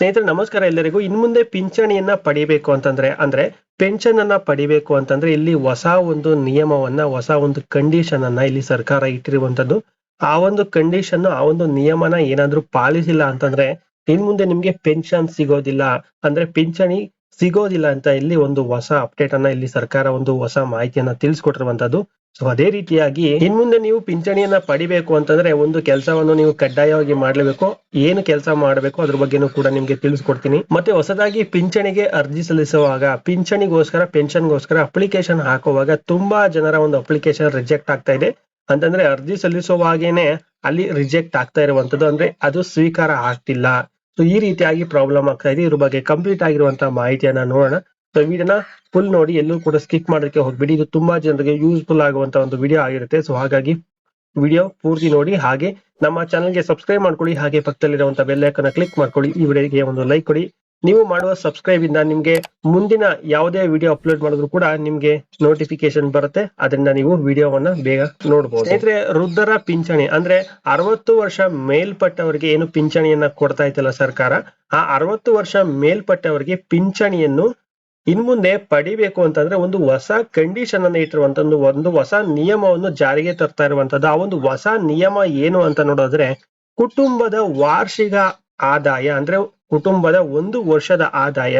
ಸ್ನೇಹಿತರೆ, ನಮಸ್ಕಾರ ಎಲ್ಲರಿಗೂ. ಇನ್ ಮುಂದೆ ಪಿಂಚಣಿಯನ್ನ ಪಡಿಬೇಕು ಅಂತಂದ್ರೆ, ಅಂದ್ರೆ ಪೆನ್ಷನ್ ಅನ್ನ ಪಡಿಬೇಕು ಅಂತಂದ್ರೆ ಇಲ್ಲಿ ಹೊಸ ಒಂದು ನಿಯಮವನ್ನ, ಹೊಸ ಒಂದು ಕಂಡೀಷನ್ ಅನ್ನ ಇಲ್ಲಿ ಸರ್ಕಾರ ಇಟ್ಟಿರುವಂತದ್ದು. ಆ ಒಂದು ಕಂಡೀಷನ್ ಆ ಒಂದು ನಿಯಮನ ಏನಾದ್ರೂ ಪಾಲಿಸಿಲ್ಲ ಅಂತಂದ್ರೆ, ಇನ್ ಮುಂದೆ ನಿಮ್ಗೆ ಪೆನ್ಷನ್ ಸಿಗೋದಿಲ್ಲ. ಅಂದ್ರೆ ಪಿಂಚಣಿ ಸಿಗೋದಿಲ್ಲ ಅಂತ ಇಲ್ಲಿ ಒಂದು ಹೊಸ ಅಪ್ಡೇಟ್ ಅನ್ನ ಇಲ್ಲಿ ಸರ್ಕಾರ ಒಂದು ಹೊಸ ಮಾಹಿತಿಯನ್ನ ತಿಳಿಸ್ಕೊಟ್ಟಿರುವಂತದ್ದು. ಸೊ ಅದೇ ರೀತಿಯಾಗಿ ಇನ್ ಮುಂದೆ ನೀವು ಪಿಂಚಣಿಯನ್ನ ಪಡಿಬೇಕು ಅಂತಂದ್ರೆ ಒಂದು ಕೆಲಸವನ್ನು ನೀವು ಕಡ್ಡಾಯವಾಗಿ ಮಾಡ್ಲೇಬೇಕು. ಏನು ಕೆಲಸ ಮಾಡಬೇಕು ಅದ್ರ ಬಗ್ಗೆನೂ ಕೂಡ ನಿಮ್ಗೆ ತಿಳಿಸ್ಕೊಡ್ತೀನಿ. ಮತ್ತೆ ಹೊಸದಾಗಿ ಪಿಂಚಣಿಗೆ ಅರ್ಜಿ ಸಲ್ಲಿಸುವಾಗ, ಪಿಂಚಣಿಗೋಸ್ಕರ, ಪೆನ್ಷನ್ಗೋಸ್ಕರ ಅಪ್ಲಿಕೇಶನ್ ಹಾಕುವಾಗ ತುಂಬಾ ಜನರ ಒಂದು ಅಪ್ಲಿಕೇಶನ್ ರಿಜೆಕ್ಟ್ ಆಗ್ತಾ ಇದೆ. ಅಂತಂದ್ರೆ ಅರ್ಜಿ ಸಲ್ಲಿಸುವಾಗೇನೆ ಅಲ್ಲಿ ರಿಜೆಕ್ಟ್ ಆಗ್ತಾ ಇರುವಂತದ್ದು ಅಂದ್ರೆ ಅದು ಸ್ವೀಕಾರ ಆಗ್ತಿಲ್ಲ. ಸೊ ಈ ರೀತಿಯಾಗಿ ಪ್ರಾಬ್ಲಮ್ ಆಗ್ತಾ ಇದೆ. ಇದ್ರ ಬಗ್ಗೆ ಕಂಪ್ಲೀಟ್ ಆಗಿರುವಂತಹ ಮಾಹಿತಿಯನ್ನ ನೋಡೋಣ. ಸೊ ವಿಡಿಯೋನ ಫುಲ್ ನೋಡಿ ಎಲ್ಲೂ ಕೂಡ ಸ್ಕಿಪ್ ಮಾಡೋದಕ್ಕೆ ಹೋಗ್ಬಿಡಿ. ಇದು ತುಂಬಾ ಜನರಿಗೆ ಯೂಸ್ಫುಲ್ ಆಗುವಂತ ಒಂದು ವಿಡಿಯೋ ಆಗಿರುತ್ತೆ. ಸೊ ಹಾಗಾಗಿ ವಿಡಿಯೋ ಪೂರ್ತಿ ನೋಡಿ. ಹಾಗೆ ನಮ್ಮ ಚಾನಲ್ಗೆ ಸಬ್ಸ್ಕ್ರೈಬ್ ಮಾಡ್ಕೊಳ್ಳಿ. ಹಾಗೆ ಪಕ್ಕದಲ್ಲಿರುವಂತಹ ಬೆಲ್ ಐಕನ್ ಕ್ಲಿಕ್ ಮಾಡ್ಕೊಳ್ಳಿ. ಈ ವಿಡಿಯೋಗೆ ಒಂದು ಲೈಕ್ ಕೊಡಿ. ನೀವು ಮಾಡುವ ಸಬ್ಸ್ಕ್ರೈಬ್ ಇಂದ ನಿಮ್ಗೆ ಮುಂದಿನ ಯಾವುದೇ ವಿಡಿಯೋ ಅಪ್ಲೋಡ್ ಮಾಡಿದ್ರು ಕೂಡ ನಿಮ್ಗೆ ನೋಟಿಫಿಕೇಶನ್ ಬರುತ್ತೆ. ಅದರಿಂದ ನೀವು ವಿಡಿಯೋವನ್ನ ಬೇಗ ನೋಡಬಹುದು ಸ್ನೇಹಿತರೆ, ವೃದ್ಧರ ಪಿಂಚಣಿ ಅಂದ್ರೆ ಅರವತ್ತು ವರ್ಷ ಮೇಲ್ಪಟ್ಟವರಿಗೆ ಏನು ಪಿಂಚಣಿಯನ್ನ ಕೊಡ್ತಾ ಇತ್ತಲ್ಲ ಸರ್ಕಾರ? ಆ ಅರವತ್ತು ವರ್ಷ ಮೇಲ್ಪಟ್ಟವರಿಗೆ ಪಿಂಚಣಿಯನ್ನು ಇನ್ ಮುಂದೆ ಪಡಿಬೇಕು ಅಂತಂದ್ರೆ ಒಂದು ಹೊಸ ಕಂಡೀಷನ್ ಅನ್ನ ಇಟ್ಟಿರುವಂತ ಒಂದು ಒಂದು ಹೊಸ ನಿಯಮವನ್ನು ಜಾರಿಗೆ ತರ್ತಾ ಇರುವಂತದ್ದು. ಆ ಒಂದು ಹೊಸ ನಿಯಮ ಏನು ಅಂತ ನೋಡಿದ್ರೆ, ಕುಟುಂಬದ ವಾರ್ಷಿಕ ಆದಾಯ ಅಂದ್ರೆ ಕುಟುಂಬದ ಒಂದು ವರ್ಷದ ಆದಾಯ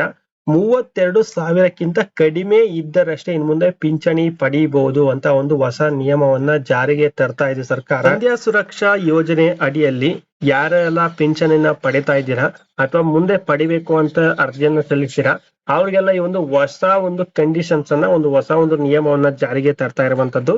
ಮೂವತ್ತೆರಡು ಸಾವಿರಕ್ಕಿಂತ ಕಡಿಮೆ ಇದ್ದರಷ್ಟೇ ಇನ್ ಮುಂದೆ ಪಿಂಚಣಿ ಪಡಿಬಹುದು ಅಂತ ಒಂದು ಹೊಸ ನಿಯಮವನ್ನ ಜಾರಿಗೆ ತರ್ತಾ ಇದೆ ಸರ್ಕಾರ. ಸಂಧ್ಯಾ ಸುರಕ್ಷಾ ಯೋಜನೆ ಅಡಿಯಲ್ಲಿ ಯಾರೆಲ್ಲ ಪಿಂಚಣಿನ ಪಡಿತಾ ಇದ್ದೀರಾ ಅಥವಾ ಮುಂದೆ ಪಡಿಬೇಕು ಅಂತ ಅರ್ಜಿಯನ್ನ ಸಲ್ಲಿಸ್ತೀರಾ? ಅವ್ರಿಗೆಲ್ಲ ಈ ಒಂದು ಹೊಸ ಒಂದು ಕಂಡೀಷನ್ಸ್ ಅನ್ನ ಒಂದು ಹೊಸ ಒಂದು ನಿಯಮವನ್ನ ಜಾರಿಗೆ ತರ್ತಾ ಇರುವಂತದ್ದು.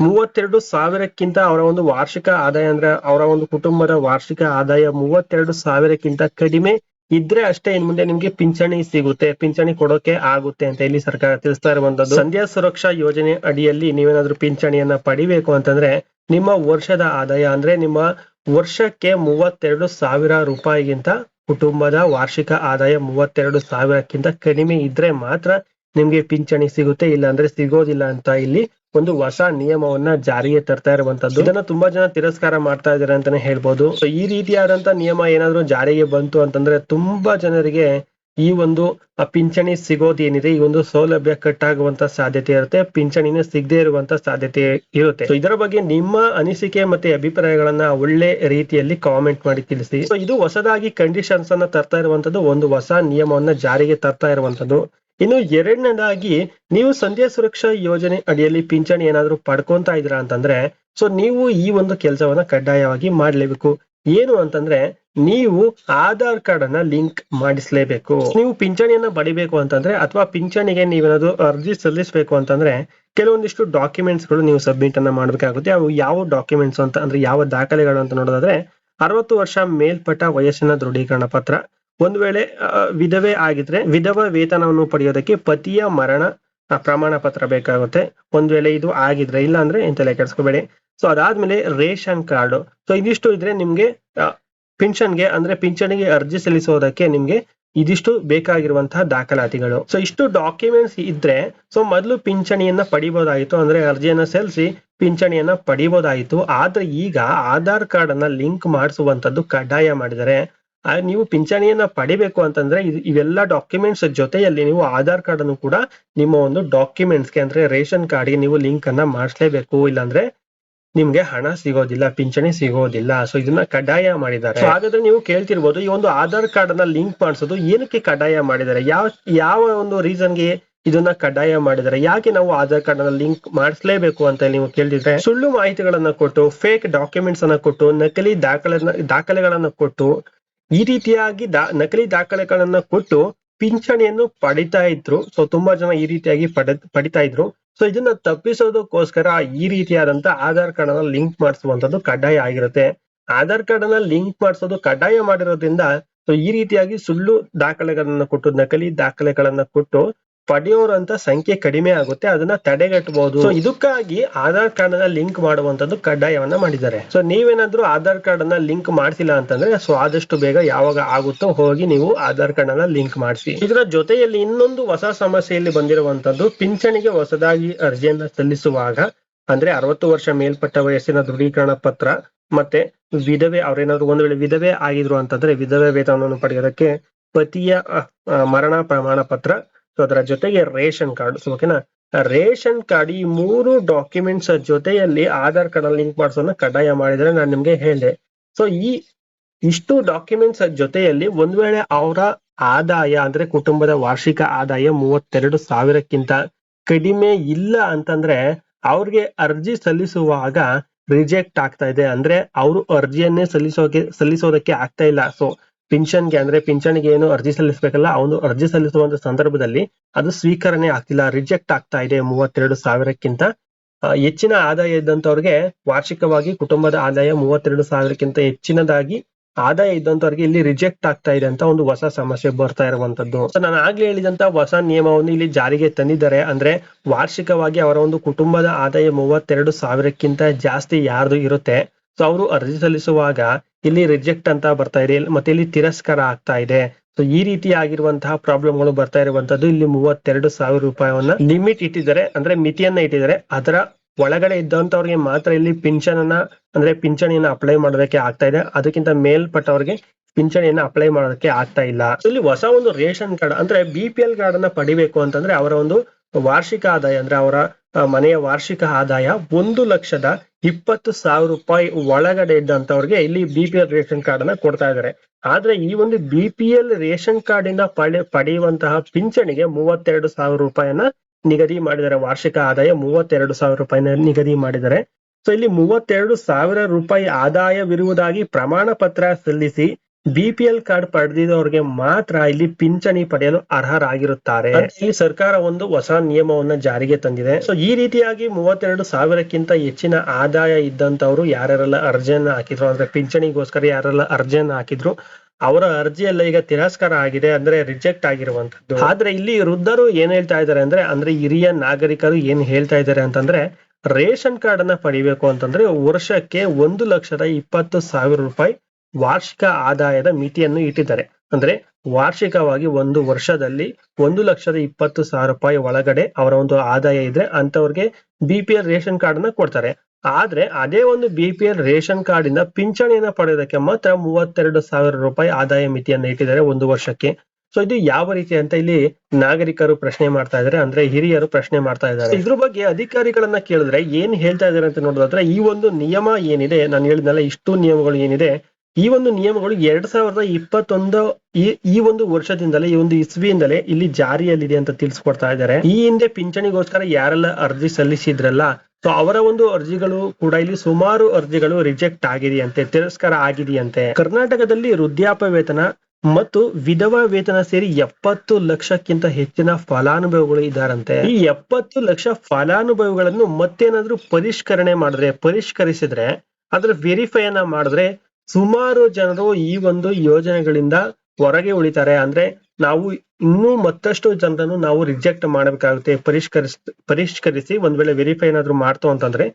ಮೂವತ್ತೆರಡು ಸಾವಿರಕ್ಕಿಂತ ಅವರ ಒಂದು ವಾರ್ಷಿಕ ಆದಾಯ ಅಂದ್ರೆ ಅವರ ಒಂದು ಕುಟುಂಬದ ವಾರ್ಷಿಕ ಆದಾಯ ಮೂವತ್ತೆರಡು ಸಾವಿರಕ್ಕಿಂತ ಕಡಿಮೆ ಇದ್ರೆ ಅಷ್ಟೇ ಇನ್ ಮುಂದೆ ನಿಮ್ಗೆ ಪಿಂಚಣಿ ಸಿಗುತ್ತೆ, ಪಿಂಚಣಿ ಕೊಡೋಕೆ ಆಗುತ್ತೆ ಅಂತ ಇಲ್ಲಿ ಸರ್ಕಾರ ತಿಳಿಸ್ತಾ ಇರುವಂತದ್ದು. ಸಂಧ್ಯಾ ಸುರಕ್ಷಾ ಯೋಜನೆ ಅಡಿಯಲ್ಲಿ ನೀವೇನಾದ್ರೂ ಪಿಂಚಣಿಯನ್ನ ಪಡಿಬೇಕು ಅಂತಂದ್ರೆ ನಿಮ್ಮ ವರ್ಷದ ಆದಾಯ ಅಂದ್ರೆ ನಿಮ್ಮ ವರ್ಷಕ್ಕೆ ಮೂವತ್ತೆರಡು ಸಾವಿರ ರೂಪಾಯಿಗಿಂತ ಕುಟುಂಬದ ವಾರ್ಷಿಕ ಆದಾಯ ಮೂವತ್ತೆರಡು ಸಾವಿರಕ್ಕಿಂತ ಕಡಿಮೆ ಇದ್ರೆ ಮಾತ್ರ ನಿಮ್ಗೆ ಪಿಂಚಣಿ ಸಿಗುತ್ತೆ ಇಲ್ಲ ಅಂದ್ರೆ ಸಿಗೋದಿಲ್ಲ ಅಂತ ಇಲ್ಲಿ ಒಂದು ಹೊಸ ನಿಯಮವನ್ನ ಜಾರಿಗೆ ತರ್ತಾ ಇರುವಂತದ್ದು. ಇದನ್ನ ತುಂಬಾ ಜನ ತಿರಸ್ಕಾರ ಮಾಡ್ತಾ ಇದಾರೆ ಅಂತಾನೆ ಹೇಳ್ಬೋದು. ಸೊ ಈ ರೀತಿಯಾದಂತ ನಿಯಮ ಏನಾದ್ರು ಜಾರಿಗೆ ಬಂತು ಅಂತಂದ್ರೆ ತುಂಬಾ ಜನರಿಗೆ ಈ ಒಂದು ಪಿಂಚಣಿ ಸಿಗೋದೇನಿದೆ ಈ ಒಂದು ಸೌಲಭ್ಯ ಕಟ್ ಆಗುವಂತ ಸಾಧ್ಯತೆ ಇರುತ್ತೆ, ಪಿಂಚಣಿನ ಸಿಗದೆ ಇರುವಂತ ಸಾಧ್ಯತೆ ಇರುತ್ತೆ. ಸೊ ಇದರ ಬಗ್ಗೆ ನಿಮ್ಮ ಅನಿಸಿಕೆ ಮತ್ತೆ ಅಭಿಪ್ರಾಯಗಳನ್ನ ಒಳ್ಳೆ ರೀತಿಯಲ್ಲಿ ಕಾಮೆಂಟ್ ಮಾಡಿ ತಿಳಿಸಿ. ಸೊ ಇದು ಹೊಸದಾಗಿ ಕಂಡೀಷನ್ಸ್ ಅನ್ನ ತರ್ತಾ ಇರುವಂತದ್ದು, ಒಂದು ಹೊಸ ನಿಯಮವನ್ನ ಜಾರಿಗೆ ತರ್ತಾ ಇರುವಂತದ್ದು. ಇನ್ನು ಎರಡನೇದಾಗಿ ನೀವು ಸಂಧ್ಯಾ ಸುರಕ್ಷಾ ಯೋಜನೆ ಅಡಿಯಲ್ಲಿ ಪಿಂಚಣಿ ಏನಾದರೂ ಪಡ್ಕೊಂತಾ ಇದ್ದೀರಾ ಅಂತಂದ್ರೆ, ಸೊ ನೀವು ಈ ಒಂದು ಕೆಲಸವನ್ನ ಕಡ್ಡಾಯವಾಗಿ ಮಾಡ್ಲೇಬೇಕು. ಏನು ಅಂತಂದ್ರೆ, ನೀವು ಆಧಾರ್ ಕಾರ್ಡ್ ಅನ್ನ ಲಿಂಕ್ ಮಾಡಿಸ್ಲೇಬೇಕು. ನೀವು ಪಿಂಚಣಿಯನ್ನ ಬಡಿಬೇಕು ಅಂತಂದ್ರೆ, ಅಥವಾ ಪಿಂಚಣಿಗೆ ನೀವೇನಾದ್ರು ಅರ್ಜಿ ಸಲ್ಲಿಸಬೇಕು ಅಂತಂದ್ರೆ, ಕೆಲವೊಂದಿಷ್ಟು ಡಾಕ್ಯುಮೆಂಟ್ಸ್ಗಳು ನೀವು ಸಬ್ಮಿಟ್ ಅನ್ನ ಮಾಡಬೇಕಾಗುತ್ತೆ. ಅವು ಯಾವ ಡಾಕ್ಯುಮೆಂಟ್ಸ್ ಅಂತ, ಅಂದ್ರೆ ಯಾವ ದಾಖಲೆಗಳು ಅಂತ ನೋಡೋದಾದ್ರೆ, ಅರವತ್ತು ವರ್ಷ ಮೇಲ್ಪಟ್ಟ ವಯಸ್ಸಿನ ದೃಢೀಕರಣ ಪತ್ರ ಒಂದು ವೇಳೆ ವಿಧವೆ ಆಗಿದ್ರೆ ವಿಧವ ವೇತನವನ್ನು ಪಡೆಯೋದಕ್ಕೆ ಪತಿಯ ಮರಣ ಪ್ರಮಾಣ ಪತ್ರ ಬೇಕಾಗುತ್ತೆ. ಒಂದ್ ವೇಳೆ ಇದು ಆಗಿದ್ರೆ, ಇಲ್ಲ ಅಂದ್ರೆ ಎಂತೆಲ್ಲ ಕೆಡ್ಸ್ಕೋಬೇಡಿ. ಸೊ ಅದಾದ್ಮೇಲೆ ರೇಷನ್ ಕಾರ್ಡ್. ಸೊ ಇದಿಷ್ಟು ಇದ್ರೆ ನಿಮ್ಗೆ ಪಿಂಚನ್ಗೆ, ಅಂದ್ರೆ ಪಿಂಚಣಿಗೆ ಅರ್ಜಿ ಸಲ್ಲಿಸೋದಕ್ಕೆ ನಿಮ್ಗೆ ಇದಿಷ್ಟು ಬೇಕಾಗಿರುವಂತಹ ದಾಖಲಾತಿಗಳು. ಸೊ ಇಷ್ಟು ಡಾಕ್ಯುಮೆಂಟ್ಸ್ ಇದ್ರೆ ಸೊ ಮೊದಲು ಪಿಂಚಣಿಯನ್ನ ಪಡಿಬೋದಾಗಿತ್ತು, ಅಂದ್ರೆ ಅರ್ಜಿಯನ್ನ ಸಲ್ಲಿಸಿ ಪಿಂಚಣಿಯನ್ನ ಪಡಿಬೋದಾಯಿತು ಆದ್ರೆ ಈಗ ಆಧಾರ್ ಕಾರ್ಡ್ ಅನ್ನ ಲಿಂಕ್ ಮಾಡಿಸುವಂತದ್ದು ಕಡ್ಡಾಯ ಮಾಡಿದರೆ ನೀವು ಪಿಂಚಣಿಯನ್ನ ಪಡಿಬೇಕು ಅಂತಂದ್ರೆ ಇವೆಲ್ಲ ಡಾಕ್ಯುಮೆಂಟ್ಸ್ ಜೊತೆಯಲ್ಲಿ ನೀವು ಆಧಾರ್ ಕಾರ್ಡ್ ಅನ್ನು ಕೂಡ ನಿಮ್ಮ ಒಂದು ಡಾಕ್ಯುಮೆಂಟ್ಸ್ಗೆ ಅಂದ್ರೆ ರೇಷನ್ ಕಾರ್ಡ್ಗೆ ನೀವು ಲಿಂಕ್ ಅನ್ನ ಮಾಡಿಸ್ಲೇಬೇಕು. ಇಲ್ಲಾಂದ್ರೆ ನಿಮ್ಗೆ ಹಣ ಸಿಗೋದಿಲ್ಲ, ಪಿಂಚಣಿ ಸಿಗೋದಿಲ್ಲ. ಸೊ ಇದನ್ನ ಕಡ್ಡಾಯ ಮಾಡಿದ್ದಾರೆ. ಹಾಗಾದ್ರೆ ನೀವು ಕೇಳ್ತಿರ್ಬೋದು, ಈ ಒಂದು ಆಧಾರ್ ಕಾರ್ಡ್ ಅನ್ನ ಲಿಂಕ್ ಮಾಡಿಸೋದು ಏನಕ್ಕೆ ಕಡ್ಡಾಯ ಮಾಡಿದ್ದಾರೆ? ಯಾವ ಯಾವ ಒಂದು ರೀಸನ್ಗೆ ಇದನ್ನ ಕಡ್ಡಾಯ ಮಾಡಿದ್ದಾರೆ? ಯಾಕೆ ನಾವು ಆಧಾರ್ ಕಾರ್ಡ್ ಅನ್ನ ಲಿಂಕ್ ಮಾಡಿಸ್ಲೇಬೇಕು ಅಂತ ನೀವು ಕೇಳಿದ್ರೆ ಸುಳ್ಳು ಮಾಹಿತಿಗಳನ್ನ ಕೊಟ್ಟು ಫೇಕ್ ಡಾಕ್ಯುಮೆಂಟ್ಸ್ ಅನ್ನ ಕೊಟ್ಟು, ನಕಲಿ ದಾಖಲೆ ದಾಖಲೆಗಳನ್ನ ಕೊಟ್ಟು ಈ ರೀತಿಯಾಗಿ ದಾ, ನಕಲಿ ದಾಖಲೆಗಳನ್ನ ಕೊಟ್ಟು ಪಿಂಚಣಿಯನ್ನು ಪಡಿತಾ ಇದ್ರು. ಸೊ ತುಂಬಾ ಜನ ಈ ರೀತಿಯಾಗಿ ಪಡೆ, ಪಡಿತಾ ಇದ್ರು. ಸೊ ಇದನ್ನ ತಪ್ಪಿಸೋದಕ್ಕೋಸ್ಕರ ಈ ರೀತಿಯಾದಂತ ಆಧಾರ್ ಕಾರ್ಡ್ ಅನ್ನ ಲಿಂಕ್ ಮಾಡಿಸುವಂತದ್ದು ಕಡ್ಡಾಯ ಆಗಿರುತ್ತೆ. ಆಧಾರ್ ಕಾರ್ಡ್ ಅನ್ನ ಲಿಂಕ್ ಮಾಡಿಸೋದು ಕಡ್ಡಾಯ ಮಾಡಿರೋದ್ರಿಂದ ಸೊ ಈ ರೀತಿಯಾಗಿ ಸುಳ್ಳು ದಾಖಲೆಗಳನ್ನ ಕೊಟ್ಟು, ನಕಲಿ ದಾಖಲೆಗಳನ್ನ ಕೊಟ್ಟು ಪಡೆಯೋರಂತ ಸಂಖ್ಯೆ ಕಡಿಮೆ ಆಗುತ್ತೆ, ಅದನ್ನ ತಡೆಗಟ್ಟಬಹುದು. ಸೊ ಇದಕ್ಕಾಗಿ ಆಧಾರ್ ಕಾರ್ಡ್ ಅನ್ನ ಲಿಂಕ್ ಮಾಡುವಂತದ್ದು ಕಡ್ಡಾಯವನ್ನ ಮಾಡಿದ್ದಾರೆ. ಸೊ ನೀವೇನಾದ್ರೂ ಆಧಾರ್ ಕಾರ್ಡ್ ಅನ್ನ ಲಿಂಕ್ ಮಾಡಿಸಿಲ್ಲ ಅಂತಂದ್ರೆ, ಸೊ, ಆದಷ್ಟು ಬೇಗ ಯಾವಾಗ ಆಗುತ್ತೋ ಹೋಗಿ ನೀವು ಆಧಾರ್ ಕಾರ್ಡ್ ಅನ್ನ ಲಿಂಕ್ ಮಾಡಿಸಿ. ಇದರ ಜೊತೆಯಲ್ಲಿ ಇನ್ನೊಂದು ಹೊಸ ಸಮಸ್ಯೆಯಲ್ಲಿ ಬಂದಿರುವಂತದ್ದು ಪಿಂಚಣಿಗೆ ಹೊಸದಾಗಿ ಅರ್ಜಿಯನ್ನ ಸಲ್ಲಿಸುವಾಗ, ಅಂದ್ರೆ ಅರವತ್ತು ವರ್ಷ ಮೇಲ್ಪಟ್ಟ ವಯಸ್ಸಿನ ದೃಢೀಕರಣ ಪತ್ರ, ಮತ್ತೆ ವಿಧವೆ, ಅವ್ರೇನಾದ್ರು ಒಂದು ವೇಳೆ ವಿಧವೆ ಆಗಿದ್ರು ಅಂತಂದ್ರೆ ವಿಧವೆ ವೇತನವನ್ನು ಪಡೆಯೋದಕ್ಕೆ ಪತಿಯ ಮರಣ ಪ್ರಮಾಣ ಪತ್ರ ಸೊ ಅದರ ಜೊತೆಗೆ ರೇಷನ್ ಕಾರ್ಡ್ ಸೊ ಓಕೆನಾ ರೇಷನ್ ಕಾರ್ಡ್ ಈ ಮೂರು ಡಾಕ್ಯುಮೆಂಟ್ಸ್ ಜೊತೆಯಲ್ಲಿ ಆಧಾರ್ ಕಾರ್ಡ್ ಲಿಂಕ್ ಮಾಡಿಸೋದನ್ನ ಕಡ್ಡಾಯ ಮಾಡಿದ್ರೆ ನಾನು ನಿಮ್ಗೆ ಹೇಳಿದೆ. ಸೊ ಈ ಇಷ್ಟು ಡಾಕ್ಯುಮೆಂಟ್ಸ್ ಜೊತೆಯಲ್ಲಿ ಒಂದ್ ವೇಳೆ ಅವರ ಆದಾಯ ಅಂದ್ರೆ ಕುಟುಂಬದ ವಾರ್ಷಿಕ ಆದಾಯ ಮೂವತ್ತೆರಡು ಸಾವಿರಕ್ಕಿಂತ ಕಡಿಮೆ ಇಲ್ಲ ಅಂತಂದ್ರೆ ಅವ್ರಿಗೆ ಅರ್ಜಿ ಸಲ್ಲಿಸುವಾಗ ರಿಜೆಕ್ಟ್ ಆಗ್ತಾ ಇದೆ. ಅಂದ್ರೆ ಅವರು ಅರ್ಜಿಯನ್ನೇ ಸಲ್ಲಿಸೋಕೆ, ಸಲ್ಲಿಸೋದಕ್ಕೆ ಆಗ್ತಾ ಇಲ್ಲ. ಸೊ ಪಿನ್ಷನ್ಗೆ ಅಂದ್ರೆ ಪಿಂಚಣಿಗೆ ಏನು ಅರ್ಜಿ ಸಲ್ಲಿಸಬೇಕಲ್ಲ, ಅವನು ಅರ್ಜಿ ಸಲ್ಲಿಸುವಂತ ಸಂದರ್ಭದಲ್ಲಿ ಅದು ಸ್ವೀಕರಣೆ ಆಗ್ತಿಲ್ಲ ರಿಜೆಕ್ಟ್ ಆಗ್ತಾ ಇದೆ ಮೂವತ್ತೆರಡು ಸಾವಿರಕ್ಕಿಂತ. ಹೆಚ್ಚಿನ ಆದಾಯ ಇದ್ದಂಥವ್ರಿಗೆ ವಾರ್ಷಿಕವಾಗಿ ಕುಟುಂಬದ ಆದಾಯ ಮೂವತ್ತೆರಡು ಸಾವಿರಕ್ಕಿಂತ ಹೆಚ್ಚಿನದಾಗಿ ಆದಾಯ ಇದ್ದಂಥವ್ರಿಗೆ ಇಲ್ಲಿ ರಿಜೆಕ್ಟ್ ಆಗ್ತಾ ಇದೆ ಅಂತ ಒಂದು ಹೊಸ ಸಮಸ್ಯೆ ಬರ್ತಾ ಇರುವಂತದ್ದು. ನಾನು ಆಗ್ಲೇ ಹೇಳಿದಂತ ಹೊಸ ನಿಯಮವನ್ನು ಇಲ್ಲಿ ಜಾರಿಗೆ ತಂದಿದ್ದಾರೆ. ಅಂದ್ರೆ ವಾರ್ಷಿಕವಾಗಿ ಅವರ ಒಂದು ಕುಟುಂಬದ ಆದಾಯ ಮೂವತ್ತೆರಡು ಸಾವಿರಕ್ಕಿಂತ ಜಾಸ್ತಿ ಯಾರ್ದು ಇರುತ್ತೆ, ಸೊ, ಅವರು ಅರ್ಜಿ ಸಲ್ಲಿಸುವಾಗ ಇಲ್ಲಿ ರಿಜೆಕ್ಟ್ ಅಂತ ಬರ್ತಾ ಇದೆ. ಮತ್ತೆ ಇಲ್ಲಿ ತಿರಸ್ಕಾರ ಆಗ್ತಾ ಇದೆ. ಸೊ ಈ ರೀತಿ ಆಗಿರುವಂತಹ ಪ್ರಾಬ್ಲಮ್ ಪ್ರಾಬ್ಲಮ್ಗಳು ಬರ್ತಾ ಇರುವಂತದ್ದು ಇಲ್ಲಿ ಮೂವತ್ತೆರಡು ಸಾವಿರ ರೂಪಾಯಿಯನ್ನ ಲಿಮಿಟ್ ಇಟ್ಟಿದ್ದಾರೆ. ಅಂದ್ರೆ ಮಿತಿಯನ್ನ ಇಟ್ಟಿದ್ದಾರೆ. ಅದರ ಒಳಗಡೆ ಇದ್ದಂತವ್ರಿಗೆ ಮಾತ್ರ ಇಲ್ಲಿ ಪಿಂಚಣನ ಅಂದ್ರೆ ಪಿಂಚಣಿಯನ್ನ ಅಪ್ಲೈ ಮಾಡೋದಕ್ಕೆ ಆಗ್ತಾ ಇದೆ. ಅದಕ್ಕಿಂತ ಮೇಲ್ಪಟ್ಟವ್ರಿಗೆ ಪಿಂಚಣಿಯನ್ನ ಅಪ್ಲೈ ಮಾಡೋದಕ್ಕೆ ಆಗ್ತಾ ಇಲ್ಲ. ಇಲ್ಲಿ ಹೊಸ ಒಂದು ರೇಷನ್ ಕಾರ್ಡ್, ಅಂದ್ರೆ ಬಿ ಪಿ ಎಲ್ ಕಾರ್ಡ್ ಅನ್ನ ಪಡಿಬೇಕು ಅಂತಂದ್ರೆ ಅವರ ಒಂದು ವಾರ್ಷಿಕ ಆದಾಯ ಅಂದ್ರೆ ಅವರ ಮನೆಯ ವಾರ್ಷಿಕ ಆದಾಯ ಒಂದು ಲಕ್ಷದ ಇಪ್ಪತ್ತು ಸಾವಿರ ರೂಪಾಯಿ ಒಳಗಡೆ ಇದ್ದಂತವ್ರಿಗೆ ಇಲ್ಲಿ B P L ration card ಅನ್ನ ಕೊಡ್ತಾ ಇದ್ದಾರೆ ಆದ್ರೆ ಈ ಒಂದು B P L ration card ಇಂದ ಪಡೆ, ಪಡೆಯುವಂತಹ ಪಿಂಚಣಿಗೆ ಮೂವತ್ತೆರಡು ಸಾವಿರ ರೂಪಾಯಿಯನ್ನ ನಿಗದಿ ಮಾಡಿದ್ದಾರೆ. ವಾರ್ಷಿಕ ಆದಾಯ ಮೂವತ್ತೆರಡು ಸಾವಿರ ರೂಪಾಯಿನ ನಿಗದಿ ಮಾಡಿದ್ದಾರೆ. ಸೊ ಇಲ್ಲಿ ಮೂವತ್ತೆರಡು ಸಾವಿರ ರೂಪಾಯಿ ಆದಾಯವಿರುವುದಾಗಿ ಪ್ರಮಾಣ ಪತ್ರ ಸಲ್ಲಿಸಿ ಬಿಪಿಎಲ್ ಕಾರ್ಡ್ ಪಡೆದಿದ್ದವರಿಗೆ ಮಾತ್ರ ಇಲ್ಲಿ ಪಿಂಚಣಿ ಪಡೆಯಲು ಅರ್ಹರಾಗಿರುತ್ತಾರೆ. ಇಲ್ಲಿ ಸರ್ಕಾರ ಒಂದು ಹೊಸ ನಿಯಮವನ್ನ ಜಾರಿಗೆ ತಂದಿದೆ. ಸೊ ಈ ರೀತಿಯಾಗಿ ಮೂವತ್ತೆರಡು ಸಾವಿರಕ್ಕಿಂತ ಹೆಚ್ಚಿನ ಆದಾಯ ಇದ್ದಂತವ್ರು ಯಾರ್ಯಾರೆಲ್ಲ ಅರ್ಜಿಯನ್ನ ಹಾಕಿದ್ರು? ಅಂದ್ರೆ ಪಿಂಚಣಿಗೋಸ್ಕರ ಯಾರೆಲ್ಲ ಅರ್ಜಿಯನ್ನ ಹಾಕಿದ್ರು? ಅವರ ಅರ್ಜಿಯೆಲ್ಲ ಈಗ ತಿರಸ್ಕಾರ ಆಗಿದೆ, ಅಂದ್ರೆ ರಿಜೆಕ್ಟ್ ಆಗಿರುವಂತದ್ದು ಆದ್ರೆ ಇಲ್ಲಿ ವೃದ್ಧರು ಏನ್ ಹೇಳ್ತಾ ಇದ್ದಾರೆ ಅಂದ್ರೆ ಅಂದ್ರೆ ಹಿರಿಯ ನಾಗರಿಕರು ಏನ್ ಹೇಳ್ತಾ ಇದ್ದಾರೆ ಅಂತಂದ್ರೆ, ರೇಷನ್ ಕಾರ್ಡ್ ಅನ್ನ ಪಡಿಬೇಕು ಅಂತಂದ್ರೆ ವರ್ಷಕ್ಕೆ ಒಂದು ಲಕ್ಷದ ಇಪ್ಪತ್ತು ಸಾವಿರ ರೂಪಾಯಿ ವಾರ್ಷಿಕ ಆದಾಯದ ಮಿತಿಯನ್ನು ಇಟ್ಟಿದ್ದಾರೆ. ಅಂದ್ರೆ ವಾರ್ಷಿಕವಾಗಿ ಒಂದು ವರ್ಷದಲ್ಲಿ ಒಂದು ಲಕ್ಷದ ಇಪ್ಪತ್ತು ಸಾವಿರ ರೂಪಾಯಿ ಒಳಗಡೆ ಅವರ ಒಂದು ಆದಾಯ ಇದ್ರೆ ಅಂತವ್ರಿಗೆ B P L ration card ಅನ್ನ ಕೊಡ್ತಾರೆ. ಆದ್ರೆ ಅದೇ ಒಂದು B P L ration card ಇಂದ ಪಿಂಚಣಿಯನ್ನ ಪಡೆಯೋದಕ್ಕೆ ಮಾತ್ರ ಮೂವತ್ತೆರಡು ಸಾವಿರ ರೂಪಾಯಿ ಆದಾಯ ಮಿತಿಯನ್ನ ಇಟ್ಟಿದ್ದಾರೆ ಒಂದು ವರ್ಷಕ್ಕೆ. ಸೊ ಇದು ಯಾವ ರೀತಿ ಅಂತ ಇಲ್ಲಿ ನಾಗರಿಕರು ಪ್ರಶ್ನೆ ಮಾಡ್ತಾ ಇದ್ದಾರೆ, ಅಂದ್ರೆ ಹಿರಿಯರು ಪ್ರಶ್ನೆ ಮಾಡ್ತಾ ಇದ್ದಾರೆ. ಇದ್ರ ಬಗ್ಗೆ ಅಧಿಕಾರಿಗಳನ್ನ ಕೇಳಿದ್ರೆ ಏನ್ ಹೇಳ್ತಾ ಇದಾರೆ ಅಂತ ನೋಡೋದಾದ್ರೆ ಈ ಒಂದು ನಿಯಮ ಏನಿದೆ, ನಾನು ಹೇಳಿದ್ನಲ್ಲ ಇಷ್ಟು ನಿಯಮಗಳು ಏನಿದೆ ಈ ಒಂದು ನಿಯಮಗಳು ಎರಡ್ ಸಾವಿರದ ಇಪ್ಪತ್ತೊಂದು ಈ ಒಂದು ವರ್ಷದಿಂದಲೇ, ಈ ಒಂದು ಇಸ್ವಿಯಿಂದಲೇ ಇಲ್ಲಿ ಜಾರಿಯಲ್ಲಿದೆ ಅಂತ ತಿಳಿಸ್ಕೊಡ್ತಾ ಇದ್ದಾರೆ. ಈ ಹಿಂದೆ ಪಿಂಚಣಿಗೋಸ್ಕರ ಯಾರೆಲ್ಲ ಅರ್ಜಿ ಸಲ್ಲಿಸಿದ್ರಲ್ಲ, ಸೊ ಅವರ ಒಂದು ಅರ್ಜಿಗಳು ಕೂಡ ಇಲ್ಲಿ ಸುಮಾರು ಅರ್ಜಿಗಳು ರಿಜೆಕ್ಟ್ ಆಗಿದೆಯಂತೆ, ತಿರಸ್ಕಾರ ಆಗಿದೆಯಂತೆ. ಕರ್ನಾಟಕದಲ್ಲಿ ವೃದ್ಧಾಪ ವೇತನ ಮತ್ತು ವಿಧವಾ ವೇತನ ಸೇರಿ ಎಪ್ಪತ್ತು ಲಕ್ಷಕ್ಕಿಂತ ಹೆಚ್ಚಿನ ಫಲಾನುಭವಿಗಳು ಇದ್ದಾರಂತೆ. ಈ ಎಪ್ಪತ್ತು ಲಕ್ಷ ಫಲಾನುಭವಿಗಳನ್ನು ಮತ್ತೇನಾದ್ರೂ ಪರಿಷ್ಕರಣೆ ಮಾಡಿದ್ರೆ, ಪರಿಷ್ಕರಿಸಿದ್ರೆ, ಅದ್ರ ವೆರಿಫೈ ಅನ್ನ ಮಾಡಿದ್ರೆ ಸುಮಾರು ಜನರು ಈ ಒಂದು ಯೋಜನೆಗಳಿಂದ ಹೊರಗೆ ಉಳಿತಾರೆ. ಅಂದ್ರೆ ನಾವು ಇನ್ನೂ ಮತ್ತಷ್ಟು ಜನರನ್ನು ನಾವು ರಿಜೆಕ್ಟ್ ಮಾಡಬೇಕಾಗುತ್ತೆ, ಪರಿಷ್ಕರಿಸ್, ಪರಿಷ್ಕರಿಸಿ ಒಂದ್ ವೇಳೆ ವೆರಿಫೈ ಏನಾದ್ರು ಮಾಡ್ತು ಅಂತಂದ್ರೆ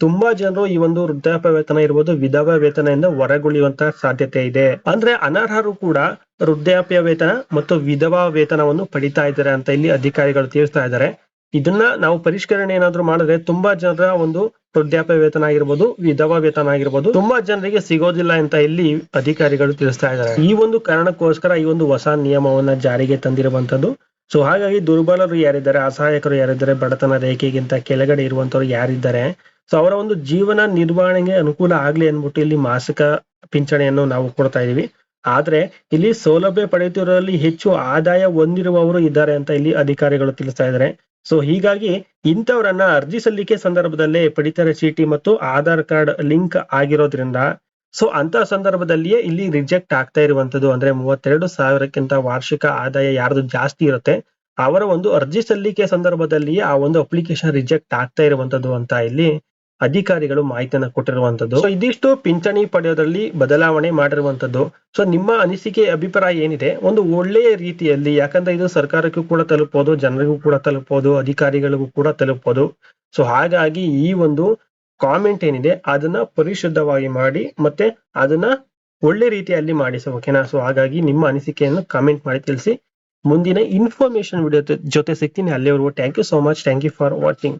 ತುಂಬಾ ಜನರು ಈ ಒಂದು ವೃದ್ಧಾಪ್ಯ ವೇತನ ಇರ್ಬೋದು, ವಿಧವಾ ವೇತನದಿಂದ ಹೊರಗುಳಿಯುವಂತ ಸಾಧ್ಯತೆ ಇದೆ. ಅಂದ್ರೆ ಅನರ್ಹರು ಕೂಡ ವೃದ್ಧಾಪ್ಯ ವೇತನ ಮತ್ತು ವಿಧವಾ ವೇತನವನ್ನು ಪಡಿತಾ ಇದ್ದಾರೆ ಅಂತ ಇಲ್ಲಿ ಅಧಿಕಾರಿಗಳು ತಿಳಿಸ್ತಾ ಇದ್ದಾರೆ. ಇದನ್ನ ನಾವು ಪರಿಷ್ಕರಣೆ ಏನಾದ್ರು ಮಾಡಿದ್ರೆ ತುಂಬಾ ಜನರ ಒಂದು ವೃದ್ಧಾಪ್ಯ ವೇತನ ಆಗಿರ್ಬೋದು, ವಿಧವಾ ವೇತನ ಆಗಿರ್ಬೋದು, ತುಂಬಾ ಜನರಿಗೆ ಸಿಗೋದಿಲ್ಲ ಅಂತ ಇಲ್ಲಿ ಅಧಿಕಾರಿಗಳು ತಿಳಿಸ್ತಾ ಇದ್ದಾರೆ. ಈ ಒಂದು ಕಾರಣಕ್ಕೋಸ್ಕರ ಈ ಒಂದು ಹೊಸ ನಿಯಮವನ್ನ ಜಾರಿಗೆ ತಂದಿರುವಂತದ್ದು ಸೊ ಹಾಗಾಗಿ ದುರ್ಬಲರು ಯಾರಿದ್ದಾರೆ, ಅಸಹಾಯಕರು ಯಾರಿದ್ದಾರೆ, ಬಡತನ ರೇಖೆಗಿಂತ ಕೆಳಗಡೆ ಇರುವಂತವ್ರು ಯಾರಿದ್ದಾರೆ ಸೊ ಅವರ ಒಂದು ಜೀವನ ನಿರ್ವಹಣೆಗೆ ಅನುಕೂಲ ಆಗ್ಲಿ ಅನ್ಬಿಟ್ಟು ಇಲ್ಲಿ ಮಾಸಿಕ ಪಿಂಚಣಿಯನ್ನು ನಾವು ಕೊಡ್ತಾ ಇದೀವಿ. ಆದ್ರೆ ಇಲ್ಲಿ ಸೌಲಭ್ಯ ಪಡೆಯುತ್ತಿರುವಲ್ಲಿ ಹೆಚ್ಚು ಆದಾಯ ಹೊಂದಿರುವವರು ಇದ್ದಾರೆ ಅಂತ ಇಲ್ಲಿ ಅಧಿಕಾರಿಗಳು ತಿಳಿಸ್ತಾ ಇದ್ದಾರೆ. ಸೊ ಹೀಗಾಗಿ ಇಂಥವರನ್ನ ಅರ್ಜಿ ಸಲ್ಲಿಕೆ ಸಂದರ್ಭದಲ್ಲೇ ಪಡಿತರ ಚೀಟಿ ಮತ್ತು ಆಧಾರ್ ಕಾರ್ಡ್ ಲಿಂಕ್ ಆಗಿರೋದ್ರಿಂದ ಸೊ ಅಂತ ಸಂದರ್ಭದಲ್ಲಿಯೇ ಇಲ್ಲಿ ರಿಜೆಕ್ಟ್ ಆಗ್ತಾ ಇರುವಂತದ್ದು ಅಂದ್ರೆ ಮೂವತ್ತೆರಡು ಸಾವಿರಕ್ಕಿಂತ ವಾರ್ಷಿಕ ಆದಾಯ ಯಾರ್ದು ಜಾಸ್ತಿ ಇರುತ್ತೆ, ಅವರ ಒಂದು ಅರ್ಜಿ ಸಲ್ಲಿಕೆ ಸಂದರ್ಭದಲ್ಲಿಯೇ ಆ ಒಂದು ಅಪ್ಲಿಕೇಶನ್ ರಿಜೆಕ್ಟ್ ಆಗ್ತಾ ಇರುವಂತದ್ದು ಅಂತ ಇಲ್ಲಿ ಅಧಿಕಾರಿಗಳು ಮಾಹಿತಿಯನ್ನು ಕೊಟ್ಟಿರುವಂತದ್ದು. ಇದಿಷ್ಟು ಪಿಂಚಣಿ ಪಡೆಯೋದ್ರಲ್ಲಿ ಬದಲಾವಣೆ ಮಾಡಿರುವಂತದ್ದು. ಸೊ ನಿಮ್ಮ ಅನಿಸಿಕೆ ಅಭಿಪ್ರಾಯ ಏನಿದೆ? ಒಂದು ಒಳ್ಳೆಯ ರೀತಿಯಲ್ಲಿ, ಯಾಕಂದ್ರೆ ಇದು ಸರ್ಕಾರಕ್ಕೂ ಕೂಡ ತಲುಪಬಹುದು ಜನರಿಗೂ ಕೂಡ ತಲುಪಬಹುದು ಅಧಿಕಾರಿಗಳಿಗೂ ಕೂಡ ತಲುಪಬಹುದು ಸೊ ಹಾಗಾಗಿ ಈ ಒಂದು ಕಾಮೆಂಟ್ ಏನಿದೆ, ಅದನ್ನ ಪರಿಶುದ್ಧವಾಗಿ ಮಾಡಿ, ಮತ್ತೆ ಅದನ್ನ ಒಳ್ಳೆ ರೀತಿಯಲ್ಲಿ ಮಾಡಿ ಸೊ ಓಕೆನಾ ಸೊ ಹಾಗಾಗಿ ನಿಮ್ಮ ಅನಿಸಿಕೆಯನ್ನು ಕಾಮೆಂಟ್ ಮಾಡಿ ತಿಳಿಸಿ. ಮುಂದಿನ ಇನ್ಫಾರ್ಮೇಶನ್ ವಿಡಿಯೋ ಜೊತೆ ಸಿಗ್ತೀನಿ. ಅಲ್ಲಿವರೆಗೂ thank you so much thank you for watching